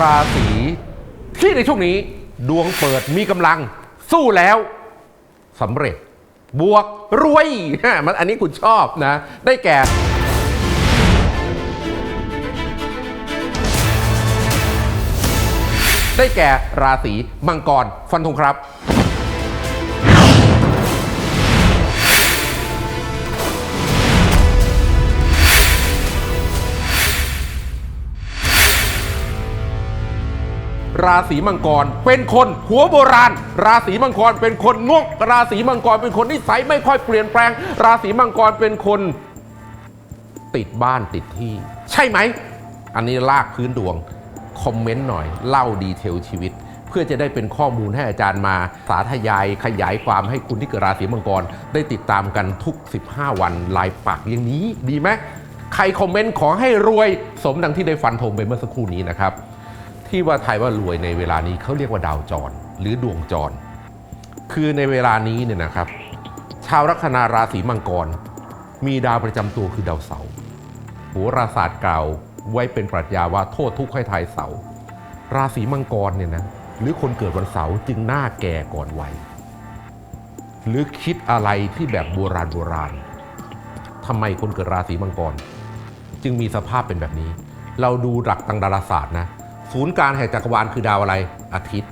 ราศีที่ในช่วงนี้ดวงเปิดมีกำลัง สู้แล้วสำเร็จ บวกรวยมันอันนี้คุณชอบนะ ได้แก่ได้แก่ราศีมังกรฟันธงครับ ราศีมังกร เป็นคนหัวโบราณ ราศีมังกรเป็นคนงก ราศีมังกรเป็นคนนิสัยไม่ค่อยเปลี่ยนแปลง ราศีมังกรเป็นคน ติดบ้านติดที่ ใช่ไหม อันนี้ลากพื้นดวง คอมเมนต์หน่อย เล่าดีเทลชีวิต เพื่อจะได้เป็นข้อมูลให้อาจารย์มาสาธยายขยายความให้คุณที่เกิดราศีมังกร ได้ติดตามกันทุก 15 วันลายปักอย่างนี้ดีไหมใครคอมเมนต์ขอให้รวย สมดังที่ได้ฟันธงไปเมื่อสักครู่นี้นะครับ ที่ว่าไทยว่ารวยในเวลานี้เขาเรียกว่าดาวจร หรือดวงจร คือในเวลานี้เนี่ยนะครับ ชาวลัคนาราศีมังกร มีดาวประจำตัวคือดาวเสาร์โหราศาสตร์กล่าวไว้เป็นปรัชญาว่าโทษทุกข์ให้ทายเสาร์ราศีมังกรเนี่ยนะหรือคนเกิดวันเสาร์จึงหน้าแก่ก่อนวัยหรือคิดอะไรที่แบบโบราณโบราณทำไมคนเกิดราศีมังกร จึงมีสภาพเป็นแบบนี้ เราดูหลักทางดาราศาสตร์นะ ศูนย์กลารแห่งจักรวาลคือดาวอะไรอาทิตย์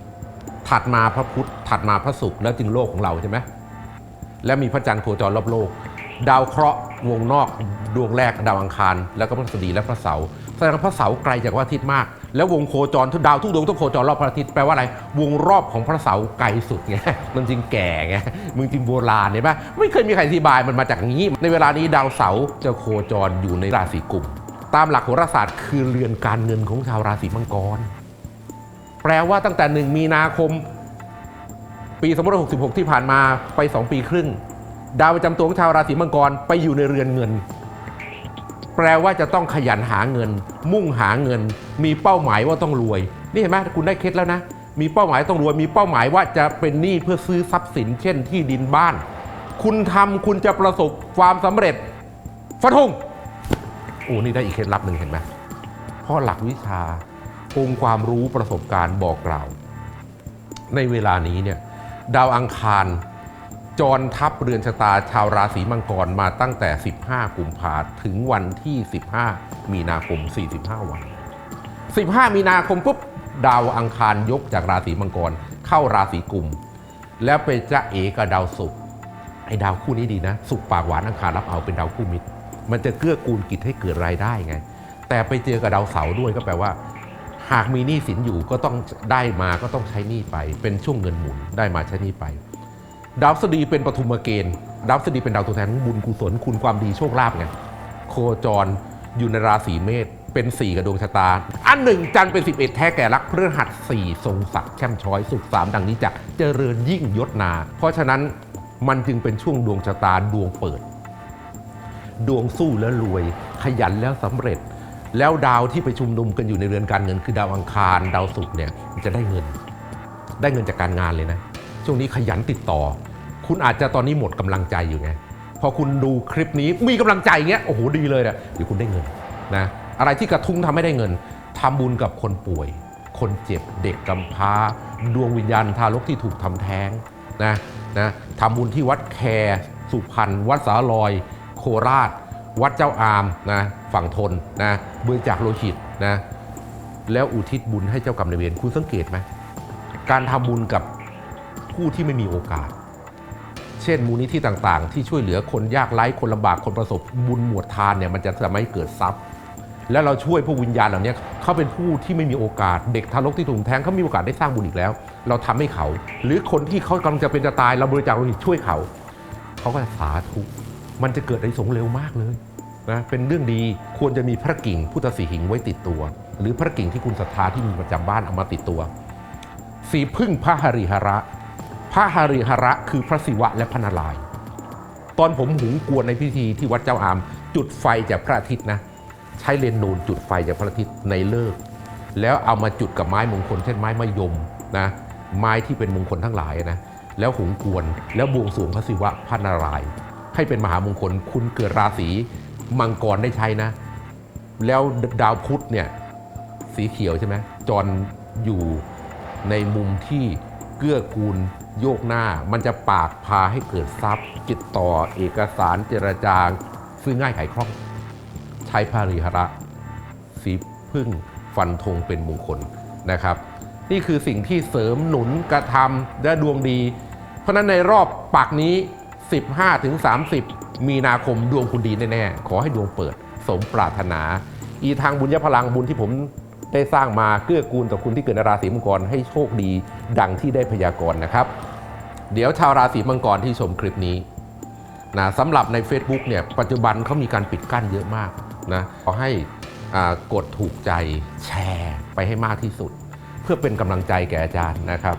ถัดมาพระพุธถัดมาพระศุกร์แล้วจึงโลกของเราใช่ไหมและมีพระจันทร์โคจรรอบโลก ดาวเคราะห์วงนอกดวงแรกดาวอังคาร แล้วก็พระศุดีและพระเสาร์แสดงว่าพระเสาร์ไกลจากพระอาทิตย์มาก แล้ววงโคจรทุกดาวทุกดวงต้องโคจรรอบพระอาทิตย์แปลว่าอะไร วงรอบของพระเสาร์ไกลสุดไงมันจึงแก่ไงมึงจึงโบราณเห็นปะไม่เคยมีใครอธิบายมันมาจากงนี้ ในเวลานี้ดาวเสาร์จะโคจรอยู่ในราศีกุม ตามหลักโหราศาสตร์ คือเรือนการเงินของชาวราศีมังกร แปลว่าตั้งแต่หนึ่งมีนาคม ปี2566 ที่ผ่านมาไป 2 ปีครึ่ง ดาวประจำตัวของชาวราศีมังกรไปอยู่ในเรือนเงิน แปลว่าจะต้องขยันหาเงิน มุ่งหาเงิน มีเป้าหมายว่าต้องรวย นี่เห็นไหมคุณได้เคล็ดแล้วนะ มีเป้าหมายต้องรวย มีเป้าหมายว่าจะเป็นหนี้เพื่อซื้อทรัพย์สิน เช่น ที่ดินบ้าน คุณทำคุณจะประสบความสำเร็จฟันธง อ้นี่ได้อีกเคล็ดลับหนึ่งเห็นไหมเพราะหลักวิชาองค์ความรู้ประสบการณ์บอกกล่าว ในเวลานี้เนี่ยดาวอังคารจรทับเรือนชะตาชาวราศีมังกรมาตั้งแต่ 15 กุมภาถึงวันที่ 15 มีนาคม 45 วัน 15 มีนาคมปุ๊บดาวอังคารยกจากราศีมังกรเข้าราศีกุม แล้วไปจะเอกับดาวศุกร์ไอ้ดาวคู่นี้ดีนะ สุกร์ปากหวานอังคารรับเอาเป็นดาวคู่มิตร มันจะเกื้อกูลกิจให้เกิดรายได้ไง แต่ไปเจอกับดาวเสาร์ด้วยก็แปลว่า หากมีหนี้สินอยู่ก็ต้องได้มาก็ต้องใช้หนี้ไป เป็นช่วงเงินหมุนได้มาใช้หนี้ไป ดาวพฤษฎีเป็นปฐุมเกณฑ์ดาวพฤษฎีเป็นดาวตัวแทนของบุญกุศลคุณความดีโชคลาภไงโคจรอยู่ในราศีเมษเป็น 4 กับดวงชะตา อันหนึ่งจันทร์เป็น 11 แท้แก่รักเพื่อหัด4ทรงศักดิ์แช่มช้อยสุขสามดังนี้จะเจริญยิ่งยศนา เพราะฉะนั้นมันจึงเป็นช่วงดวงชะตาดวงเปิด ดวงสู้แล้วรวย ขยันแล้วสำเร็จ แล้วดาวที่ไปชุมนุมกันอยู่ในเรือนการเงิน คือดาวอังคารดาวศุกร์เนี่ยจะได้เงิน ได้เงินจากการงานเลยนะ ช่วงนี้ขยันติดต่อ คุณอาจจะตอนนี้หมดกำลังใจอยู่ไงพอคุณดูคลิปนี้มีกำลังใจเงี้ยโอ้โหดีเลยนะเดี๋ยวคุณได้เงินนะอะไรที่กระทุ้งทำให้ได้เงินทำบุญกับคนป่วย คนเจ็บเด็กกำพร้า ดวงวิญญาณทารกที่ถูกทำแท้งนะนะทำบุญที่วัดแคร์สุพรรณวัดสาลอย โคราช วัดเจ้าอามนะฝั่งทนนะบริจาคโลหิตนะแล้วอุทิศบุญให้เจ้ากรรมนายเวรคุณสังเกตไหมการทำบุญกับผู้ที่ไม่มีโอกาส เช่นมูลนิธิต่างๆ ที่ช่วยเหลือคนยากไร้คนลำบากคนประสบบุญหมวดทานเนี่ยมันจะทำให้เกิดทรัพย์แล้วเราช่วยพวกวิญญาณเหล่านี้เขาเป็นผู้ที่ไม่มีโอกาส เด็กทารกที่ถูกแท้งเขามีโอกาสได้สร้างบุญอีกแล้ว เราทำให้เขา หรือคนที่เขากำลังจะเป็นจะตายเราบริจาคโลหิตช่วยเขา เขาก็จะสาธุ มันจะเกิดอนิสงส์เร็วมากเลยนะเป็นเรื่องดีควรจะมีพระกิ่งพุทธสีหิงไว้ติดตัว หรือพระกิ่งที่คุณศรัทธาที่มีประจำบ้านเอามาติดตัว สีพึ่งพระหริหระ พระหริหระคือพระศิวะและพระนารายณ์ตอนผมหุงกวนในพิธีที่วัดเจ้าอาม จุดไฟจากพระอาทิตย์นะ ใช้เลนนูนจุดไฟจากพระอาทิตย์ในเลิก แล้วเอามาจุดกับไม้มงคลเช่นไม้มะยมนะไม้ที่เป็นมงคลทั้งหลายนะแล้วหุงกวนแล้วบวงสรวงพระศิวะพระนารายณ์ ให้เป็นมหามงคล คุณเกิดราศีมังกรได้ใช้นะ แล้วดาวพุธเนี่ยสีเขียวใช่ไหมจรอยู่ในมุมที่เกื้อกูลโยกหน้า มันจะปากพาให้เกิดทรัพย์ติดต่อเอกสารเจรจาซื้อง่ายขายคล่อง ใช้พาริหระสีพึ่งฟันธงเป็นมงคลนะครับ นี่คือสิ่งที่เสริมหนุนกระทำและดวงดี เพราะนั้นในรอบปักนี้ 15 ถึง 30 มีนาคมดวงคุณดีแน่ๆ ขอให้ดวงเปิด สมปรารถนา อีทางบุญญพลังบุญที่ผมได้สร้างมาเกื้อกูลต่อคุณที่เกิดในราศีมังกรให้โชคดีดังที่ได้พยากรณ์นะครับ เดี๋ยวชาวราศีมังกรที่ชมคลิปนี้นะสำหรับใน Facebook เนี่ยปัจจุบันเขามีการปิดกั้นเยอะมากนะขอให้กดถูกใจแชร์ไปให้มากที่สุด เพื่อเป็นกำลังใจแก่อาจารย์นะครับ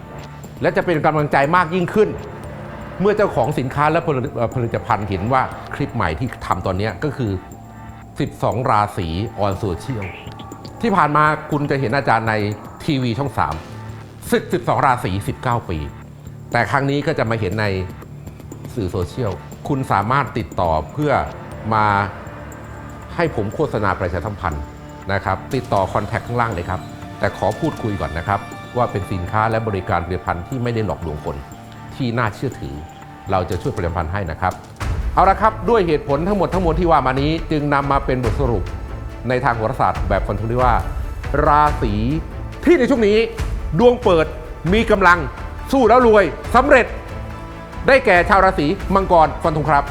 และจะเป็นกำลังใจมากยิ่งขึ้น เมื่อเจ้าของสินค้าและผลิตภัณฑ์เห็นว่าคลิปใหม่ที่ทำตอนนี้ก็คือ 12 ราศีออนโซเชียลที่ผ่านมาคุณจะเห็นอาจารย์ในทีวีช่อง3 10 12 ราศี 19 ปี แต่ครั้งนี้ก็จะมาเห็นในสื่อโซเชียล คุณสามารถติดต่อเพื่อมาให้ผมโฆษณาประชาสัมพันธ์นะครับ ติดต่อคอนแทคข้างล่างเลยครับ แต่ขอพูดคุยก่อนนะครับ ว่าเป็นสินค้าและบริการผลิตภัณฑ์ที่ไม่ได้หลอกลวงคน ที่น่าเชื่อถือ เราจะช่วยผลิตภัณฑ์ให้นะครับ เอาละครับด้วยเหตุผลทั้งหมดทั้งมวลที่ว่ามานี้จึงนำมาเป็นบทสรุปในทางโหราศาสตร์แบบฟันธงที่ว่า ราศีที่ในช่วงนี้ ดวงเปิดมีกำลังสู้แล้วรวยสำเร็จ ได้แก่ชาวราศีมังกรฟันธงครับ